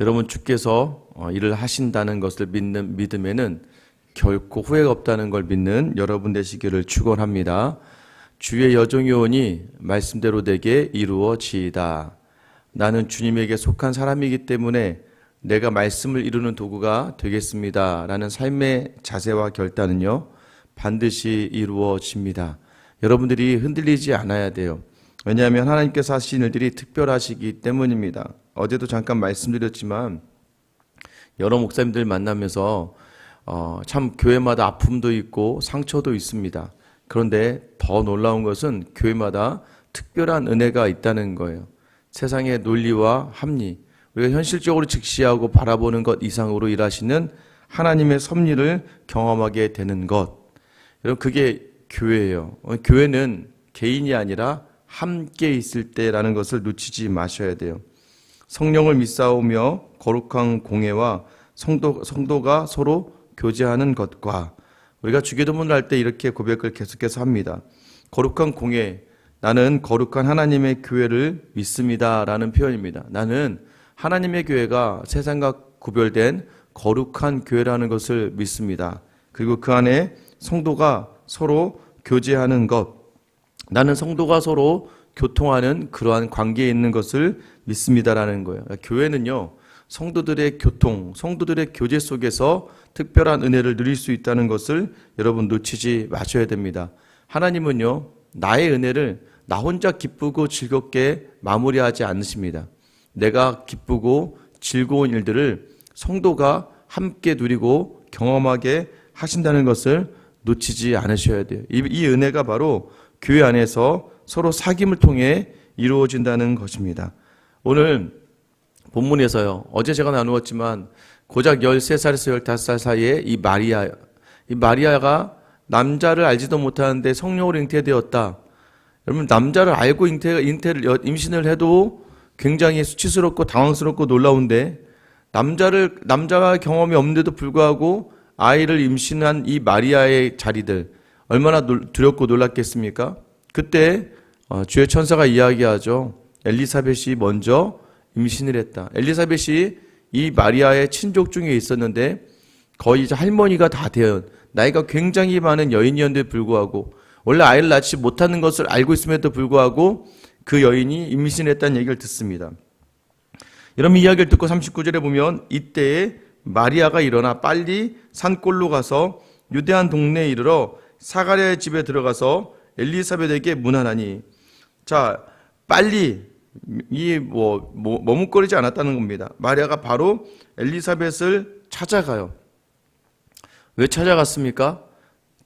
여러분 주께서 어, 일을 하신다는 것을 믿는 믿음에는 결코 후회가 없다는 걸 믿는 여러분 되시기를 축원합니다. 주의 오니 말씀대로 되게 이루어지이다. 나는 주님에게 속한 사람이기 때문에 내가 말씀을 이루는 도구가 되겠습니다. 라는 삶의 자세와 결단은요, 반드시 이루어집니다. 여러분들이 흔들리지 않아야 돼요. 왜냐하면 하나님께서 하신 일들이 특별하시기 때문입니다. 어제도 잠깐 말씀드렸지만, 여러 목사님들 만나면서 어, 참 교회마다 아픔도 있고 상처도 있습니다. 그런데 더 놀라운 것은 교회마다 특별한 은혜가 있다는 거예요. 세상의 논리와 합리, 우리가 현실적으로 직시하고 바라보는 것 이상으로 일하시는 하나님의 섭리를 경험하게 되는 것. 여러분, 그게 교회예요. 어, 교회는 개인이 아니라 함께 있을 때라는 것을 놓치지 마셔야 돼요. 성령을 믿사오며 거룩한 공예와 성도, 성도가 서로 교제하는 것과 우리가 주기도문을 할 때 이렇게 고백을 계속해서 합니다. 거룩한 공예, 나는 거룩한 하나님의 교회를 믿습니다 라는 표현입니다. 나는 하나님의 교회가 세상과 구별된 거룩한 교회라는 것을 믿습니다. 그리고 그 안에 성도가 서로 교제하는 것, 나는 성도가 서로 교통하는 그러한 관계에 있는 것을 믿습니다라는 거예요. 교회는요, 성도들의 교통, 성도들의 교제 속에서 특별한 은혜를 누릴 수 있다는 것을 여러분 놓치지 마셔야 됩니다. 하나님은요, 나의 은혜를 나 혼자 기쁘고 즐겁게 마무리하지 않으십니다. 내가 기쁘고 즐거운 일들을 성도가 함께 누리고 경험하게 하신다는 것을 놓치지 않으셔야 돼요. 이, 이 은혜가 바로 교회 안에서 서로 사귐을 통해 이루어진다는 것입니다. 오늘 본문에서요. 어제 제가 나누었지만 고작 13살에서 15살 사이에 이 마리아 이 마리아가 남자를 알지도 못하는데 성령으로 잉태되었다. 여러분 남자를 알고 잉태, 잉태를 임신을 해도 굉장히 수치스럽고 당황스럽고 놀라운데 남자를 남자가 경험이 없는데도 불구하고 아이를 임신한 이 마리아의 자리들 얼마나 두렵고 놀랐겠습니까? 그때 어, 주의 천사가 이야기하죠. 엘리사벳이 먼저 임신을 했다. 엘리사벳이 이 마리아의 친족 중에 있었는데 거의 이제 할머니가 다 되어 나이가 굉장히 많은 여인이었는데 불구하고 원래 아이를 낳지 못하는 것을 알고 있음에도 불구하고 그 여인이 임신했다는 얘기를 듣습니다. 이런 이야기를 듣고 39절에 보면 이때에 마리아가 일어나 빨리 산골로 가서 유대한 동네에 이르러 사가랴의 집에 들어가서 엘리사벳에게 문하나니 자 빨리 이뭐 뭐, 머뭇거리지 않았다는 겁니다. 마리아가 바로 엘리사벳을 찾아가요. 왜 찾아갔습니까?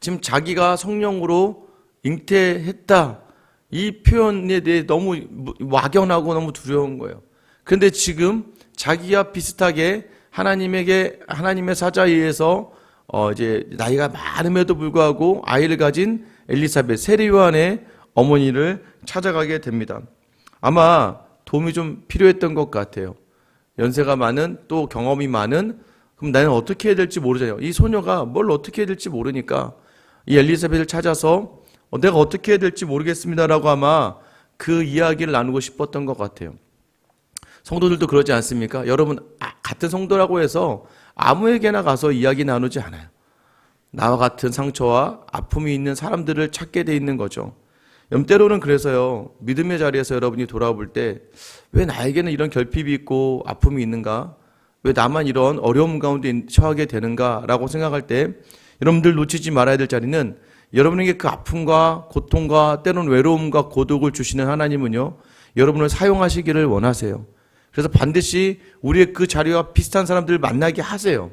지금 자기가 성령으로 잉태했다. 이 표현에 대해 너무 막연하고 너무 두려운 거예요. 그런데 지금 자기와 비슷하게 하나님에게 하나님의 사자에 의해서 어 이제 나이가 많음에도 불구하고 아이를 가진 엘리사벳 세리요한의 어머니를 찾아가게 됩니다. 아마 도움이 좀 필요했던 것 같아요. 연세가 많은 또 경험이 많은 그럼 나는 어떻게 해야 될지 모르잖아요. 이 소녀가 뭘 어떻게 해야 될지 모르니까 이 엘리사벳을 찾아서 어, 내가 어떻게 해야 될지 모르겠습니다라고 아마 그 이야기를 나누고 싶었던 것 같아요. 성도들도 그러지 않습니까? 여러분 아, 같은 성도라고 해서 아무에게나 가서 이야기 나누지 않아요. 나와 같은 상처와 아픔이 있는 사람들을 찾게 돼 있는 거죠. 때로는 그래서요, 믿음의 자리에서 여러분이 돌아볼 때, 왜 나에게는 이런 결핍이 있고 아픔이 있는가? 왜 나만 이런 어려움 가운데 처하게 되는가? 라고 생각할 때, 여러분들 놓치지 말아야 될 자리는 여러분에게 그 아픔과 고통과 때로는 외로움과 고독을 주시는 하나님은요, 여러분을 사용하시기를 원하세요. 그래서 반드시 우리의 그 자리와 비슷한 사람들을 만나게 하세요.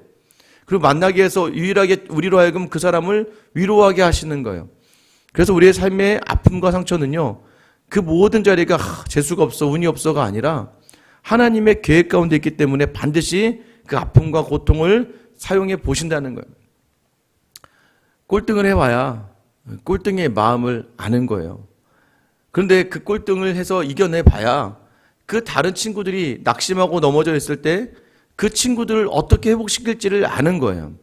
그리고 만나게 해서 유일하게 우리로 하여금 그 사람을 위로하게 하시는 거예요. 그래서 우리의 삶의 아픔과 상처는요, 그 모든 자리가 아, 재수가 없어, 운이 없어가 아니라 하나님의 계획 가운데 있기 때문에 반드시 그 아픔과 고통을 사용해 보신다는 거예요. 꼴등을 해봐야 꼴등의 마음을 아는 거예요. 그런데 그 꼴등을 해서 이겨내 봐야 그 다른 친구들이 낙심하고 넘어져 있을 때 그 친구들을 어떻게 회복시킬지를 아는 거예요.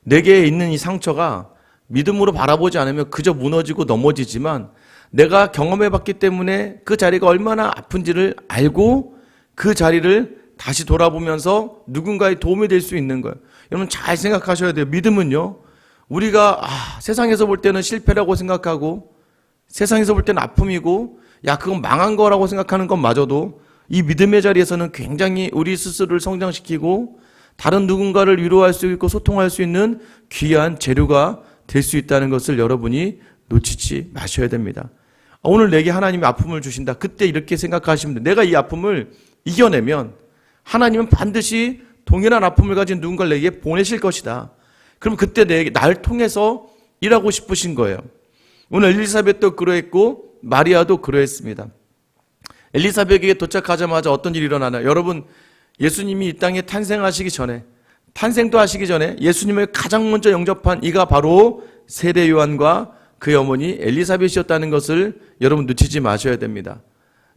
내게 있는 이 상처가 믿음으로 바라보지 않으면 그저 무너지고 넘어지지만 내가 경험해 봤기 때문에 그 자리가 얼마나 아픈지를 알고 그 자리를 다시 돌아보면서 누군가의 도움이 될 수 있는 거예요. 여러분 잘 생각하셔야 돼요. 믿음은요. 우리가 아, 세상에서 볼 때는 실패라고 생각하고 세상에서 볼 때는 아픔이고 야 그건 망한 거라고 생각하는 것마저도 이 믿음의 자리에서는 굉장히 우리 스스로를 성장시키고 다른 누군가를 위로할 수 있고 소통할 수 있는 귀한 재료가 될 수 있다는 것을 여러분이 놓치지 마셔야 됩니다. 오늘 내게 하나님이 아픔을 주신다. 그때 이렇게 생각하시면 돼. 내가 이 아픔을 이겨내면 하나님은 반드시 동일한 아픔을 가진 누군가를 내게 보내실 것이다. 그럼 그때 내게 날 통해서 일하고 싶으신 거예요. 오늘 엘리사벳도 그러했고 마리아도 그러했습니다. 엘리사벳에게 도착하자마자 어떤 일이 일어나나요? 여러분 예수님이 이 땅에 탄생하시기 전에 탄생도 하시기 전에 예수님을 가장 먼저 영접한 이가 바로 세례 요한과 그의 어머니 엘리사벳이었다는 것을 여러분 놓치지 마셔야 됩니다.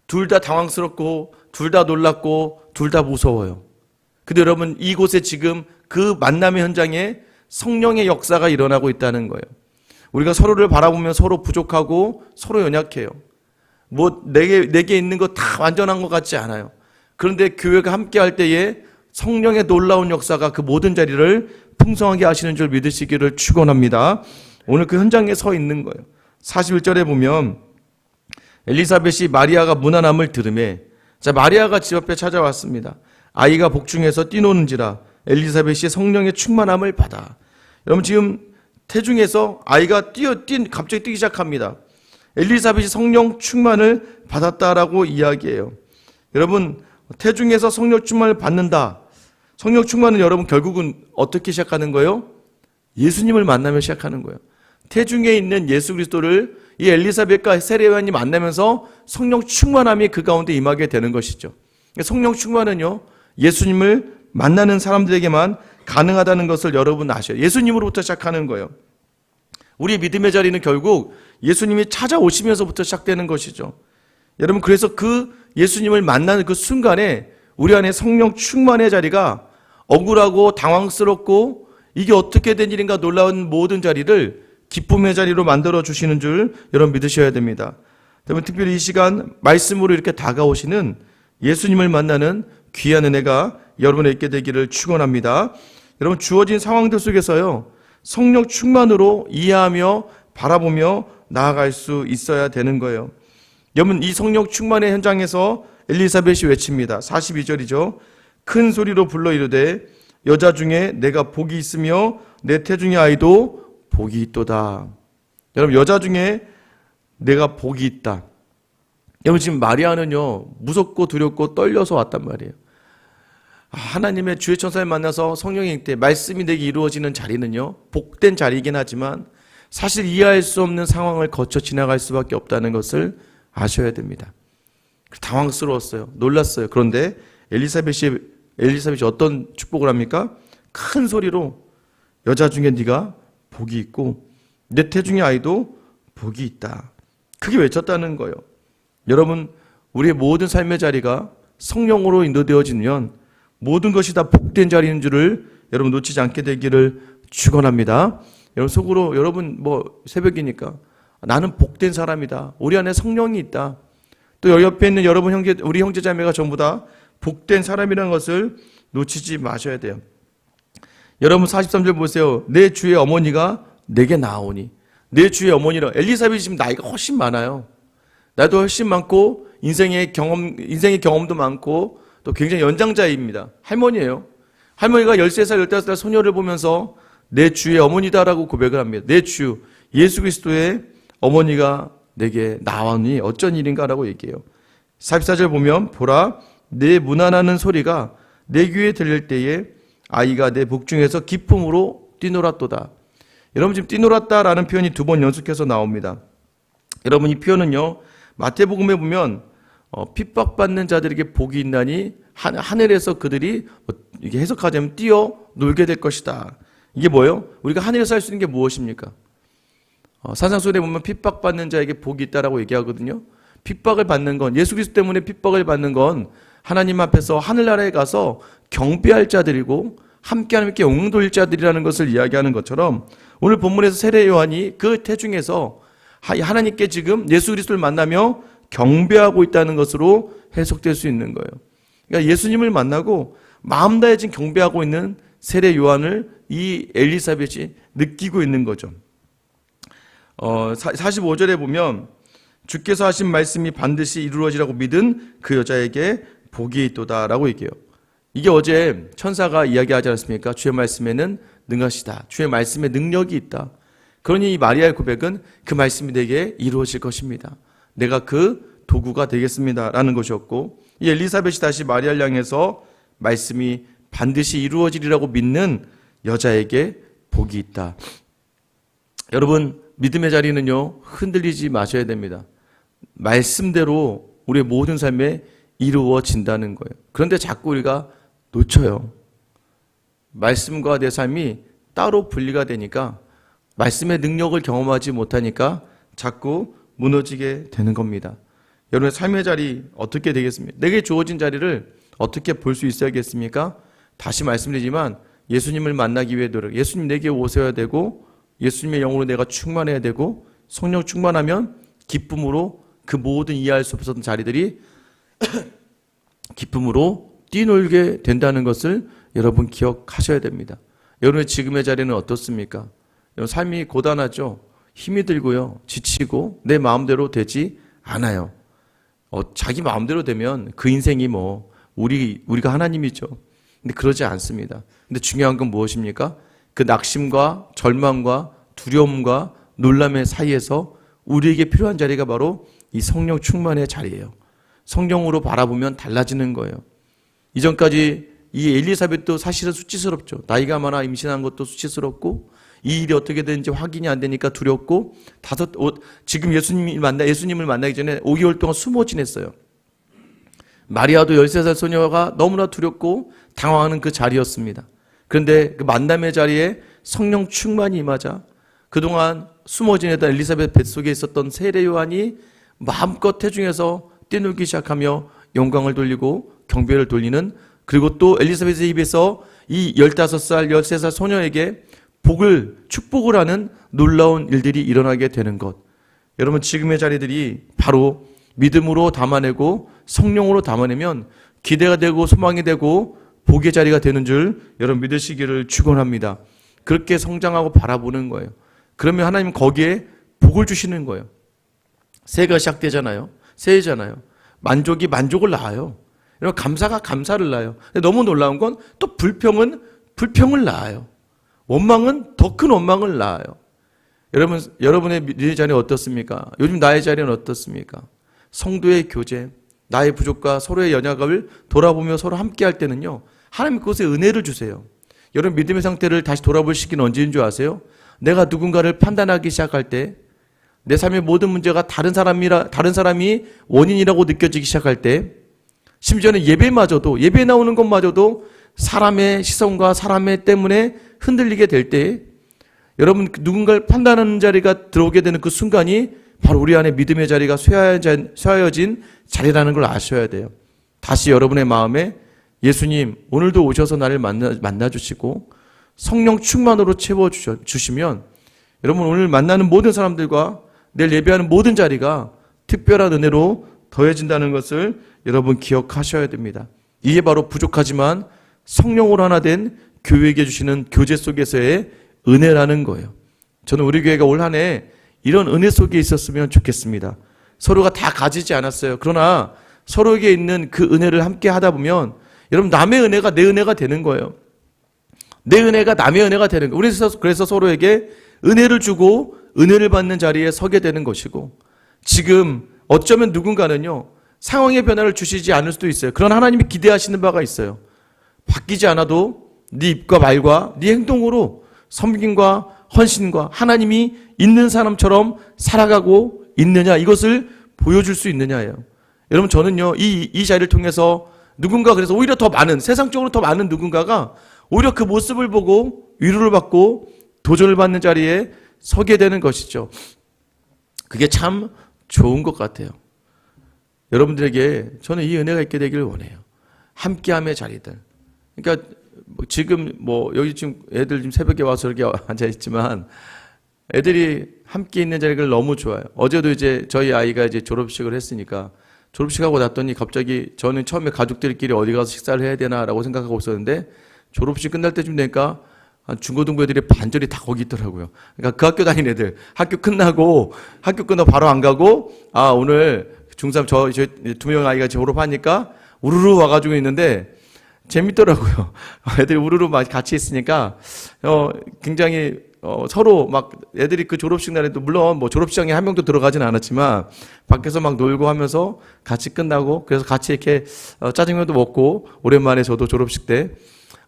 둘 다 당황스럽고 둘 다 놀랐고 둘 다 무서워요. 근데 여러분 이곳에 지금 그 만남의 현장에 성령의 역사가 일어나고 있다는 거예요. 우리가 서로를 바라보면 서로 부족하고 서로 연약해요. 뭐 내게 내게 있는 거 다 완전한 것 같지 않아요. 그런데 교회가 함께 할 때에 성령의 놀라운 역사가 그 모든 자리를 풍성하게 하시는 줄 믿으시기를 축원합니다. 오늘 그 현장에 서 있는 거예요. 41절에 보면 엘리사벳이 마리아가 무난함을 들음에 자 마리아가 집 앞에 찾아왔습니다. 아이가 복중에서 뛰노는지라 엘리사벳이 성령의 충만함을 받아. 여러분 지금 태중에서 아이가 뛰어 뛴 갑자기 뛰기 시작합니다. 엘리사벳이 성령 충만을 받았다라고 이야기해요. 여러분 태중에서 성령 충만을 받는다. 성령 충만은 여러분 결국은 어떻게 시작하는 거예요? 예수님을 만나며 시작하는 거예요. 태중에 있는 예수 그리스도를 이 엘리사벳과 세례요한이 만나면서 성령 충만함이 그 가운데 임하게 되는 것이죠. 성령 충만은요 예수님을 만나는 사람들에게만 가능하다는 것을 여러분 아셔요. 예수님으로부터 시작하는 거예요. 우리 믿음의 자리는 결국 예수님이 찾아오시면서부터 시작되는 것이죠. 여러분 그래서 그 예수님을 만나는 그 순간에 우리 안에 성령 충만의 자리가 억울하고 당황스럽고 이게 어떻게 된 일인가 놀라운 모든 자리를 기쁨의 자리로 만들어 주시는 줄 여러분 믿으셔야 됩니다. 여러분 특별히 이 시간 말씀으로 이렇게 다가오시는 예수님을 만나는 귀한 은혜가 여러분에 있게 되기를 축원합니다. 여러분 주어진 상황들 속에서요. 성령 충만으로 이해하며 바라보며 나아갈 수 있어야 되는 거예요. 여러분 이 성령 충만의 현장에서 엘리사벳이 외칩니다. 42절이죠. 큰 소리로 불러 이르되 여자 중에 내가 복이 있으며 내 태중의 아이도 복이 있도다. 여러분 여자 중에 내가 복이 있다. 여러분 지금 마리아는요 무섭고 두렵고 떨려서 왔단 말이에요. 아, 하나님의 주의 천사를 만나서 성령의 때 말씀이 내게 이루어지는 자리는요 복된 자리이긴 하지만 사실 이해할 수 없는 상황을 거쳐 지나갈 수밖에 없다는 것을 아셔야 됩니다. 당황스러웠어요. 놀랐어요. 그런데 엘리사벳이 엘리사벳이 어떤 축복을 합니까? 큰 소리로 여자 중에 네가 복이 있고 내 태중의 아이도 복이 있다. 크게 외쳤다는 거예요. 여러분 우리의 모든 삶의 자리가 성령으로 인도되어지면 모든 것이 다 복된 자리인 줄을 여러분 놓치지 않게 되기를 축원합니다. 여러분 속으로 여러분 뭐 새벽이니까 나는 복된 사람이다. 우리 안에 성령이 있다. 또 옆에 있는 여러분 형제 우리 형제 자매가 전부 다 복된 사람이라는 것을 놓치지 마셔야 돼요. 여러분 43절 보세요. 내 주의 어머니가 내게 나오니 내 주의 어머니라 엘리사벳이 지금 나이가 훨씬 많아요. 나도 훨씬 많고 인생의 경험 인생의 경험도 많고 또 굉장히 연장자입니다. 할머니예요. 할머니가 13살, 15살 소녀를 보면서 내 주의 어머니다라고 고백을 합니다. 내 주, 예수 그리스도의 어머니가 내게 나왔니 어쩐 일인가라고 얘기해요. 44절 보면 보라 내 무난하는 소리가 내 귀에 들릴 때에 아이가 내 복중에서 기쁨으로 뛰놀았도다. 여러분 지금 뛰놀았다라는 표현이 두 번 연속해서 나옵니다. 여러분 이 표현은요 마태복음에 보면 어, 핍박받는 자들에게 복이 있나니 하, 하늘에서 그들이 뭐 이게 해석하자면 뛰어 놀게 될 것이다. 이게 뭐예요? 우리가 하늘에서 할 수 있는 게 무엇입니까? 어, 사상소리에 보면 핍박받는 자에게 복이 있다라고 얘기하거든요. 핍박을 받는 건 예수 그리스도 때문에 핍박을 받는 건 하나님 앞에서 하늘나라에 가서 경배할 자들이고 함께 하나님께 영웅 돌릴 자들이라는 것을 이야기하는 것처럼 오늘 본문에서 세례 요한이 그 태중에서 하나님께 지금 예수 그리스도를 만나며 경배하고 있다는 것으로 해석될 수 있는 거예요. 그러니까 예수님을 만나고 마음 다해 진 경배하고 있는 세례 요한을 이 엘리사벳이 느끼고 있는 거죠. 어, 45절에 보면 주께서 하신 말씀이 반드시 이루어지라고 믿은 그 여자에게 복이 있도다라고 얘기해요. 이게 어제 천사가 이야기하지 않았습니까? 주의 말씀에는 능하시다. 주의 말씀에 능력이 있다. 그러니 이 마리아의 고백은 그 말씀이 내게 이루어질 것입니다. 내가 그 도구가 되겠습니다 라는 것이었고 이 엘리사벳이 다시 마리아를 향해서 말씀이 반드시 이루어지리라고 믿는 여자에게 복이 있다. 여러분 믿음의 자리는요 흔들리지 마셔야 됩니다. 말씀대로 우리의 모든 삶에 이루어진다는 거예요. 그런데 자꾸 우리가 놓쳐요. 말씀과 내 삶이 따로 분리가 되니까 말씀의 능력을 경험하지 못하니까 자꾸 무너지게 되는 겁니다. 여러분의 삶의 자리 어떻게 되겠습니까? 내게 주어진 자리를 어떻게 볼 수 있어야겠습니까? 다시 말씀드리지만 예수님을 만나기 위해 노력. 예수님 내게 오셔야 되고 예수님의 영으로 내가 충만해야 되고 성령 충만하면 기쁨으로 그 모든 이해할 수 없었던 자리들이 기쁨으로 뛰놀게 된다는 것을 여러분 기억하셔야 됩니다. 여러분의 지금의 자리는 어떻습니까? 삶이 고단하죠. 힘이 들고요. 지치고 내 마음대로 되지 않아요. 어, 자기 마음대로 되면 그 인생이 뭐 우리 우리가 하나님이죠. 근데 그러지 않습니다. 근데 중요한 건 무엇입니까? 그 낙심과 절망과 두려움과 놀람의 사이에서 우리에게 필요한 자리가 바로 이 성령 충만의 자리예요. 성령으로 바라보면 달라지는 거예요. 이전까지 이 엘리사벳도 사실은 수치스럽죠. 나이가 많아 임신한 것도 수치스럽고 이 일이 어떻게 되는지 확인이 안 되니까 두렵고 다섯 옷 지금 예수님을 만나 예수님을 만나기 전에 5개월 동안 숨어 지냈어요. 마리아도 13살 소녀가 너무나 두렵고 당황하는 그 자리였습니다. 그런데 그 만남의 자리에 성령 충만이 임하자 그동안 숨어 지내던 엘리사벳 뱃속에 있었던 세례 요한이 마음껏 태중에서 뛰놀기 시작하며 영광을 돌리고 경배를 돌리는 그리고 또 엘리사벳의 입에서 이 15살, 13살 소녀에게 복을, 축복을 하는 놀라운 일들이 일어나게 되는 것. 여러분, 지금의 자리들이 바로 믿음으로 담아내고 성령으로 담아내면 기대가 되고 소망이 되고 복의 자리가 되는 줄 여러분 믿으시기를 축원합니다. 그렇게 성장하고 바라보는 거예요. 그러면 하나님 거기에 복을 주시는 거예요. 새해가 시작되잖아요. 새해잖아요. 만족이 만족을 낳아요. 여러분 감사가 감사를 낳아요. 너무 놀라운 건 또 불평은 불평을 낳아요. 원망은 더 큰 원망을 낳아요. 여러분 여러분의 믿음의 자리는 어떻습니까? 요즘 나의 자리는 어떻습니까? 성도의 교제, 나의 부족과 서로의 연약을 돌아보며 서로 함께 할 때는요. 하나님 그것에 은혜를 주세요. 여러분 믿음의 상태를 다시 돌아볼 시기는 언제인 줄 아세요? 내가 누군가를 판단하기 시작할 때, 내 삶의 모든 문제가 다른 사람이라 다른 사람이 원인이라고 느껴지기 시작할 때, 심지어는 예배마저도 예배 나오는 것마저도 사람의 시선과 사람의 때문에 흔들리게 될 때, 여러분 누군가를 판단하는 자리가 들어오게 되는 그 순간이 바로 우리 안에 믿음의 자리가 쇠하여진 자리라는 걸 아셔야 돼요. 다시 여러분의 마음에 예수님 오늘도 오셔서 나를 만나, 만나 주시고 성령 충만으로 채워 주시면 여러분 오늘 만나는 모든 사람들과 내일 예배하는 모든 자리가 특별한 은혜로 더해진다는 것을 여러분 기억하셔야 됩니다. 이게 바로 부족하지만 성령으로 하나 된 교회에게 주시는 교제 속에서의 은혜라는 거예요. 저는 우리 교회가 올 한 해 이런 은혜 속에 있었으면 좋겠습니다. 서로가 다 가지지 않았어요. 그러나 서로에게 있는 그 은혜를 함께 하다 보면 여러분 남의 은혜가 내 은혜가 되는 거예요. 내 은혜가 남의 은혜가 되는 거예요. 그래서 그래서 서로에게 은혜를 주고 은혜를 받는 자리에 서게 되는 것이고 지금 어쩌면 누군가는요 상황의 변화를 주시지 않을 수도 있어요. 그런 하나님이 기대하시는 바가 있어요. 바뀌지 않아도 네 입과 말과 네 행동으로 섬김과 헌신과 하나님이 있는 사람처럼 살아가고 있느냐 이것을 보여줄 수 있느냐예요. 여러분 저는요 이, 이 자리를 통해서 누군가 그래서 오히려 더 많은 세상적으로 더 많은 누군가가 오히려 그 모습을 보고 위로를 받고 도전을 받는 자리에 서게 되는 것이죠. 그게 참 좋은 것 같아요. 여러분들에게 저는 이 은혜가 있게 되기를 원해요. 함께함의 자리들. 그러니까 뭐 지금 뭐 여기 지금 애들 지금 새벽에 와서 이렇게 앉아 있지만 애들이 함께 있는 자리를 너무 좋아요. 어제도 이제 저희 아이가 이제 졸업식을 했으니까 졸업식 하고 났더니 갑자기 저는 처음에 가족들끼리 어디 가서 식사를 해야 되나라고 생각하고 있었는데 졸업식 끝날 때쯤 되니까 한 중고등부 애들이 반절이 다 거기 있더라고요. 그러니까 그 학교 다니는 애들 학교 끝나고 학교 끝나고 바로 안 가고 아 오늘 중3 저두 명 아이가 졸업하니까 우르르 와가지고 있는데 재밌더라고요. 애들이 우르르 막 같이 있으니까 어 굉장히 어 서로 막 애들이 그 졸업식 날에도 물론 뭐 졸업식장에 한 명도 들어가진 않았지만 밖에서 막 놀고 하면서 같이 끝나고 그래서 같이 이렇게 어 짜장면도 먹고 오랜만에 저도 졸업식 때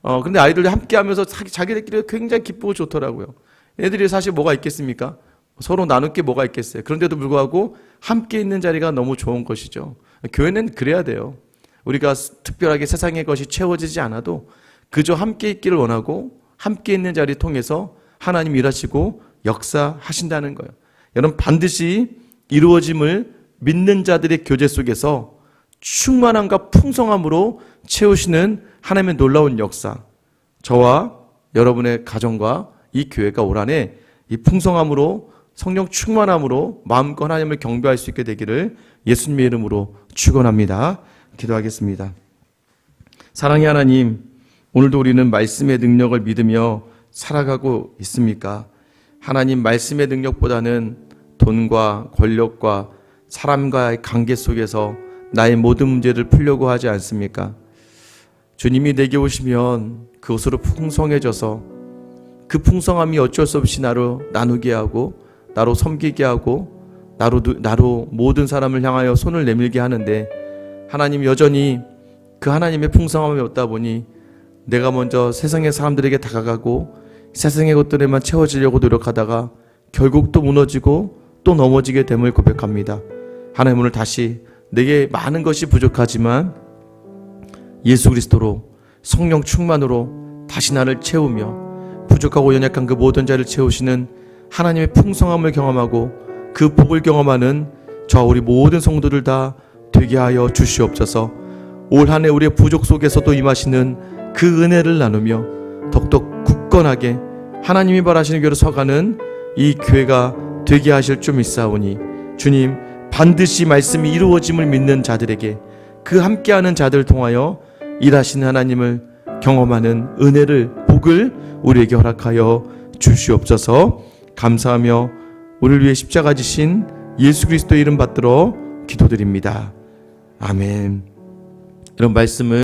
어, 근데 아이들이 함께 하면서 자기, 자기들끼리 굉장히 기쁘고 좋더라고요. 애들이 사실 뭐가 있겠습니까? 서로 나눌 게 뭐가 있겠어요. 그런데도 불구하고 함께 있는 자리가 너무 좋은 것이죠. 교회는 그래야 돼요. 우리가 특별하게 세상의 것이 채워지지 않아도 그저 함께 있기를 원하고 함께 있는 자리 통해서 하나님 일하시고 역사하신다는 거예요. 여러분 반드시 이루어짐을 믿는 자들의 교제 속에서 충만함과 풍성함으로 채우시는 하나님의 놀라운 역사. 저와 여러분의 가정과 이 교회가 올 한해 이 풍성함으로 성령 충만함으로 마음껏 하나님을 경배할 수 있게 되기를 예수님의 이름으로 축원합니다. 기도하겠습니다. 사랑의 하나님, 오늘도 우리는 말씀의 능력을 믿으며 살아가고 있습니까? 하나님 말씀의 능력보다는 돈과 권력과 사람과의 관계 속에서 나의 모든 문제를 풀려고 하지 않습니까? 주님이 내게 오시면 그것으로 풍성해져서 그 풍성함이 어쩔 수 없이 나로 나누게 하고 나로 섬기게 하고 나로 나로 모든 사람을 향하여 손을 내밀게 하는데 하나님 여전히 그 하나님의 풍성함이 없다 보니 내가 먼저 세상의 사람들에게 다가가고 세상의 것들에만 채워지려고 노력하다가 결국 또 무너지고 또 넘어지게 됨을 고백합니다. 하나님 오늘 다시 내게 많은 것이 부족하지만 예수 그리스도로 성령 충만으로 다시 나를 채우며 부족하고 연약한 그 모든 자를 채우시는 하나님의 풍성함을 경험하고 그 복을 경험하는 저와 우리 모든 성도들 다 되게 하여 주시옵소서. 올 한 해 우리의 부족 속에서도 임하시는 그 은혜를 나누며 더욱더 굳건하게 하나님이 바라시는 교회로 서가는 이 교회가 되게 하실 줄 믿사오니 주님 반드시 말씀이 이루어짐을 믿는 자들에게 그 함께하는 자들을 통하여 일하시는 하나님을 경험하는 은혜를 복을 우리에게 허락하여 주시옵소서 감사하며 우리를 위해 십자가 지신 예수 그리스도 이름 받들어 기도드립니다. 아멘. 이런 말씀을